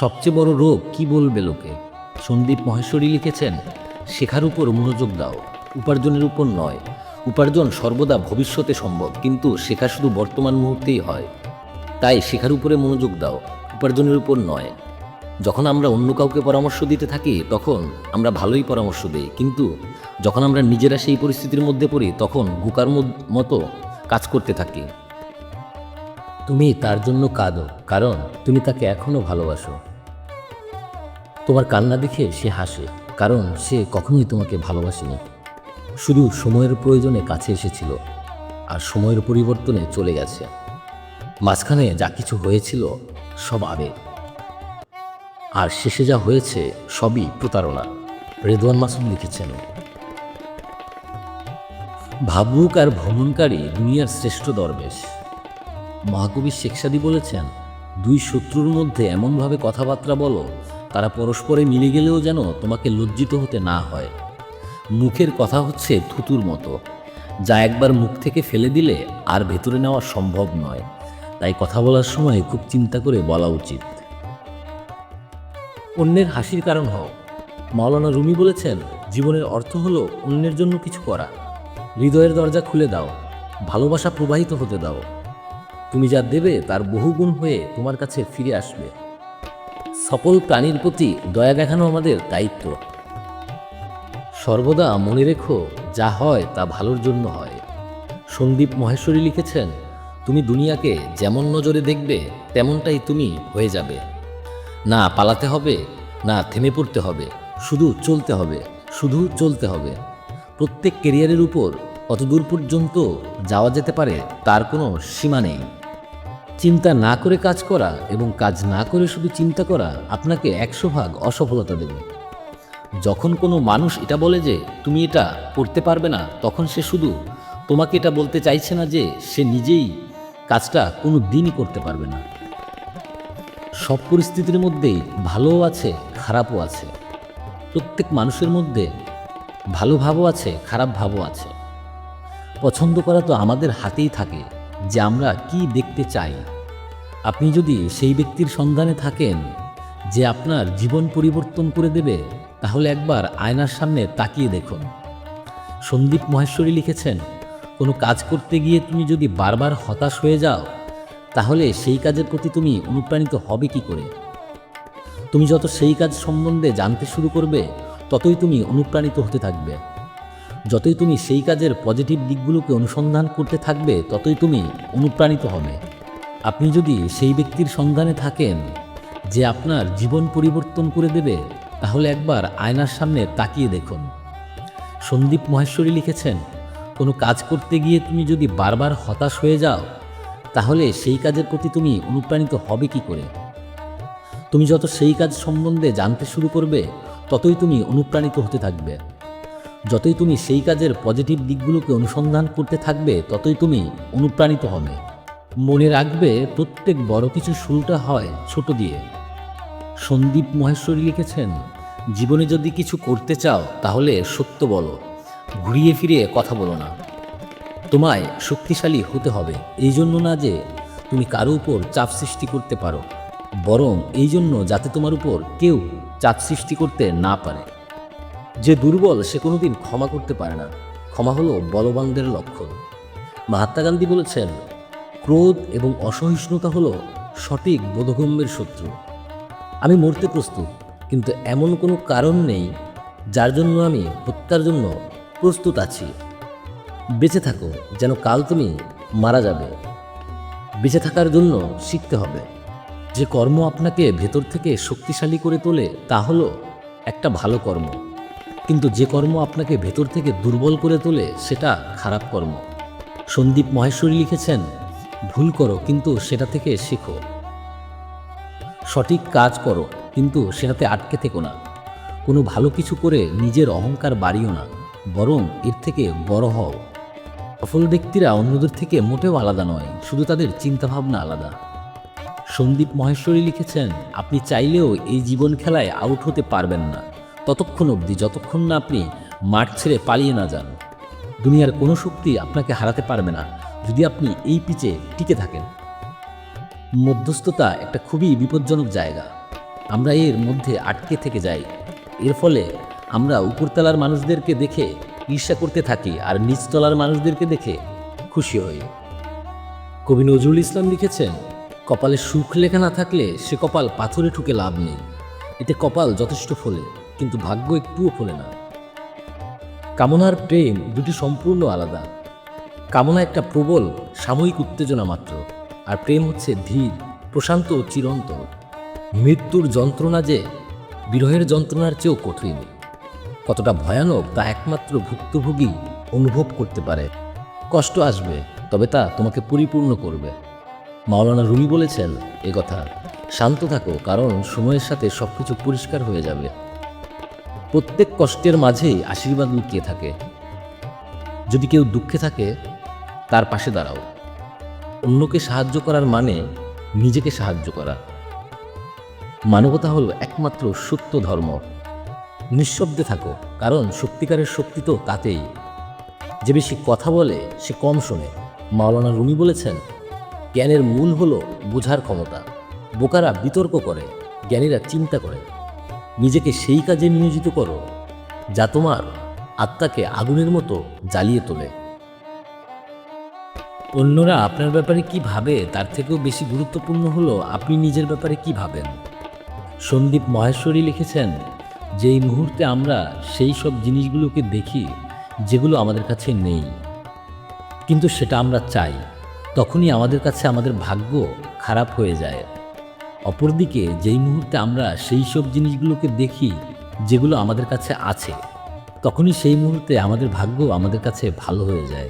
সবচেয়ে বড় রোগ কি বলবে লোকে? সন্দীপ মহেশ্বরী লিখেছেন, শেখার উপর মনোযোগ দাও। উপার্জনের উপর নয়। উপার্জন সর্বদা ভবিষ্যতে সম্ভব, কিন্তু শেখা শুধু বর্তমান মুহূর্তেই হয়। তাই শেখার উপরে মনোযোগ দাও। উপার্জনের উপর নয়। যখন আমরা অন্য কাউকে পরামর্শ দিতে থাকি, তখন আমরা ভালোই পরামর্শ দিই। কিন্তু যখন আমরা নিজেরা সেই পরিস্থিতির মধ্যে পড়ি, তখন গুকার মতো কাজ করতে থাকি। তুমি তার জন্য কাঁদো, কারণ তুমি তাকে এখনও ভালোবাসো। তোমার কান্না দেখে সে হাসে, কারণ সে কখনোই তোমাকে ভালোবাসেনি। শুধু সময়ের প্রয়োজনে কাছে এসেছিল, আর সময়ের পরিবর্তনে চলে গেছে। মাঝখানে যা কিছু হয়েছিল, সব আবেগ। আর শেষে যা হয়েছে, সবই প্রতারণা, রেদওয়ান মাসুদ লিখেছেন। ভাবুক আর ভ্রমণকারী দুনিয়ার শ্রেষ্ঠ দরবেশ। মহাকবি শেখ সাদি বলেছেন, দুই শত্রুর মধ্যে এমনভাবে কথাবার্তা বলো তারা পরস্পরে মিলে গেলেও যেন তোমাকে লজ্জিত হতে না হয়। মুখের কথা হচ্ছে থুতুর মতো। যা একবার মুখ থেকে ফেলে দিলে আর ভেতরে নেওয়া সম্ভব নয়। তাই কথা বলার সময় খুব চিন্তা করে বলা উচিত। অন্যের হাসির কারণ হও। মাওলানা রুমি বলেছেন, জীবনের অর্থ হলো অন্যের জন্য কিছু করা। হৃদয়ের দরজা খুলে দাও। ভালোবাসা প্রবাহিত হতে দাও। তুমি যা দেবে তার বহুগুণ হয়ে তোমার কাছে ফিরে আসবে। সফল প্রাণীর প্রতি দয়া দেখানো আমাদের দায়িত্ব। সর্বদা মনে রেখো, যা হয় তা ভালোর জন্য হয়। সন্দীপ মহেশ্বরী লিখেছেন, তুমি দুনিয়াকে যেমন নজরে দেখবে, তেমনটাই তুমি হয়ে যাবে। না পালাতে হবে, না থেমে পড়তে হবে, শুধু চলতে হবে, শুধু চলতে হবে। প্রত্যেক কেরিয়ারের উপর কতদূর পর্যন্ত যাওয়া যেতে পারে, তার কোনো সীমা নেই। চিন্তা না করে কাজ করা এবং কাজ না করে শুধু চিন্তা করা আপনাকে একশো ভাগ অসফলতা দেবে। যখন কোনো মানুষ এটা বলে যে, তুমি এটা করতে পারবে না, তখন সে শুধু তোমাকে এটা বলতে চাইছে না যে, সে নিজেই কাজটা কোনো দিনই করতে পারবে না। সব পরিস্থিতির মধ্যেই ভালোও আছে, খারাপও আছে। প্রত্যেক মানুষের মধ্যে ভালো ভাবও আছে, খারাপ ভাবও আছে। পছন্দ করা তো আমাদের হাতেই থাকে। যে আমরা কি দেখতে চাই। আপনি যদি সেই ব্যক্তির সন্ধানে থাকেন যে আপনার জীবন পরিবর্তন করে দেবে, তাহলে একবার আয়নার সামনে তাকিয়ে দেখুন। সন্দীপ মহেশ্বরী লিখেছেন, কোনো কাজ করতে গিয়ে তুমি যদি বারবার হতাশ হয়ে যাও, তাহলে সেই কাজের প্রতি তুমি অনুপ্রাণিত হবে কি করে? তুমি যত সেই কাজ সম্বন্ধে জানতে শুরু করবে, ততই তুমি অনুপ্রাণিত হতে থাকবে। যতই তুমি সেই কাজের পজিটিভ দিকগুলোকে অনুসন্ধান করতে থাকবে, ততই তুমি অনুপ্রাণিত হবে। আপনি যদি সেই ব্যক্তির সন্ধানে থাকেন, যে আপনার জীবন পরিবর্তন করে দেবে, তাহলে একবার আয়নার সামনে তাকিয়ে দেখুন। সন্দীপ মহেশ্বরী লিখেছেন, কোনো কাজ করতে গিয়ে তুমি যদি বারবার হতাশ হয়ে যাও, তাহলে সেই কাজের প্রতি তুমি অনুপ্রাণিত হবে কি করে? তুমি যত সেই কাজ সম্বন্ধে জানতে শুরু করবে, ততই তুমি অনুপ্রাণিত হতে থাকবে। যতই তুমি সেই কাজের পজিটিভ দিকগুলোকে অনুসন্ধান করতে থাকবে, ততই তুমি অনুপ্রাণিত হবে। মনে রাখবে, প্রত্যেক বড় কিছু শুরুটা হয় ছোট দিয়ে। সন্দীপ মহেশ্বরী লিখেছেন, জীবনে যদি কিছু করতে চাও, তাহলে সত্য বলো। ঘুরিয়ে ফিরিয়ে কথা বলো না। তোমায় শক্তিশালী হতে হবে। এই জন্য না যে তুমি কারও উপর চাপ সৃষ্টি করতে পারো, বরং এই জন্য যাতে তোমার উপর কেউ চাপ সৃষ্টি করতে না পারে। যে দুর্বল সে কোনোদিন ক্ষমা করতে পারে না। ক্ষমা হলো বলবানদের লক্ষণ। মহাত্মা গান্ধী বলেছেন, ক্রোধ এবং অসহিষ্ণুতা হলো সঠিক বোধগম্যের শত্রু। আমি মরতে প্রস্তুত, কিন্তু এমন কোনো কারণ নেই যার জন্য আমি হত্যার জন্য প্রস্তুত আছি। বেঁচে থাকো, যেন কাল তুমি মারা যাবে। বেঁচে থাকার জন্য শিখতে হবে। যে কর্ম আপনাকে ভেতর থেকে শক্তিশালী করে তোলে, তা হলো একটা ভালো কর্ম। কিন্তু যে কর্ম আপনাকে ভেতর থেকে দুর্বল করে তোলে, সেটা খারাপ কর্ম। সন্দীপ মহেশ্বরী লিখেছেন, ভুল করো, কিন্তু সেটা থেকে শেখো। সঠিক কাজ করো, কিন্তু সেটাতে আটকে থেকো না। কোনো ভালো কিছু করে নিজের অহংকার বাড়িও না, বরং এর থেকে বড় হও। সফল ব্যক্তিরা অন্যদের থেকে মোটেও আলাদা নয়, শুধু তাদের চিন্তাভাবনা আলাদা। সন্দীপ মহেশ্বরী লিখেছেন, আপনি চাইলেও এই জীবন খেলায় আউট হতে পারবেন না। ততক্ষণ অবধি, যতক্ষণ না আপনি মাঠ ছেড়ে পালিয়ে না যান, দুনিয়ার কোনো শক্তি আপনাকে হারাতে পারবে না। যদি আপনি এই পিচে টিকে থাকেন, মধ্যস্থতা একটা খুবই বিপজ্জনক জায়গা। আমরা এর মধ্যে আটকে থেকে যাই। এর ফলে আমরা উপরতলার মানুষদেরকে দেখে ঈর্ষা করতে থাকি আর নিচতলার মানুষদেরকে দেখে খুশি হই। কবি নজরুল ইসলাম লিখেছেন, কপালে সুখ লেখা না থাকলে সে কপাল পাথরে ঠুকে লাভ নেই। এতে কপাল যথেষ্ট ফলে। কিন্তু ভাগ্য একটুও ফলে না। কামনার প্রেম দুটি সম্পূর্ণ আলাদা। কামনা একটা প্রবল, সাময়িক উত্তেজনা মাত্র, আর প্রেম হচ্ছে ধীর, প্রশান্ত ও চিরন্তন। মৃত্যুর যন্ত্রণা যে, বিরহের যন্ত্রণার চেয়েও কঠিন। কতটা ভয়ানক তা একমাত্র ভুক্তভোগী অনুভব করতে পারে। কষ্ট আসবে, তবে তা তোমাকে পরিপূর্ণ করবে। মাওলানা রুমি বলেছেন এ কথা, শান্ত থাকো, কারণ সময়ের সাথে সব কিছু পরিষ্কার হয়ে যাবে। প্রত্যেক কষ্টের মাঝেই আশীর্বাদ লুকিয়ে থাকে। যদি কেউ দুঃখে থাকে, তার পাশে দাঁড়াও। অন্যকে সাহায্য করার মানে নিজেকে সাহায্য করা। মানবতা হলো একমাত্র সত্য ধর্ম। নিঃশব্দে থাকো, কারণ সত্যিকারের শক্তি তো তাতেই। যে বেশি কথা বলে, সে কম শোনে। মাওলানা রুমি বলেছেন, জ্ঞানের মূল হলো বোঝার ক্ষমতা। বোকারা বিতর্ক করে, জ্ঞানীরা চিন্তা করে। নিজেকে সেই কাজে নিয়োজিত করো, যা তোমার আত্মাকে আগুনের মতো জ্বালিয়ে তোলে। অন্যরা আপনার ব্যাপারে কি ভাবে, তার থেকেও বেশি গুরুত্বপূর্ণ হলো আপনি নিজের ব্যাপারে কি ভাবেন। সন্দীপ মহেশ্বরী লিখেছেন যেই মুহূর্তে আমরা সেই সব জিনিসগুলোকে দেখি, যেগুলো আমাদের কাছে নেই। কিন্তু সেটা আমরা চাই, তখনই আমাদের কাছে আমাদের ভাগ্য খারাপ হয়ে যায়। অপরদিকে যেই মুহূর্তে আমরা সেই সব জিনিসগুলোকে দেখি, যেগুলো আমাদের কাছে আছে, তখনই সেই মুহূর্তে আমাদের ভাগ্য আমাদের কাছে ভালো হয়ে যায়।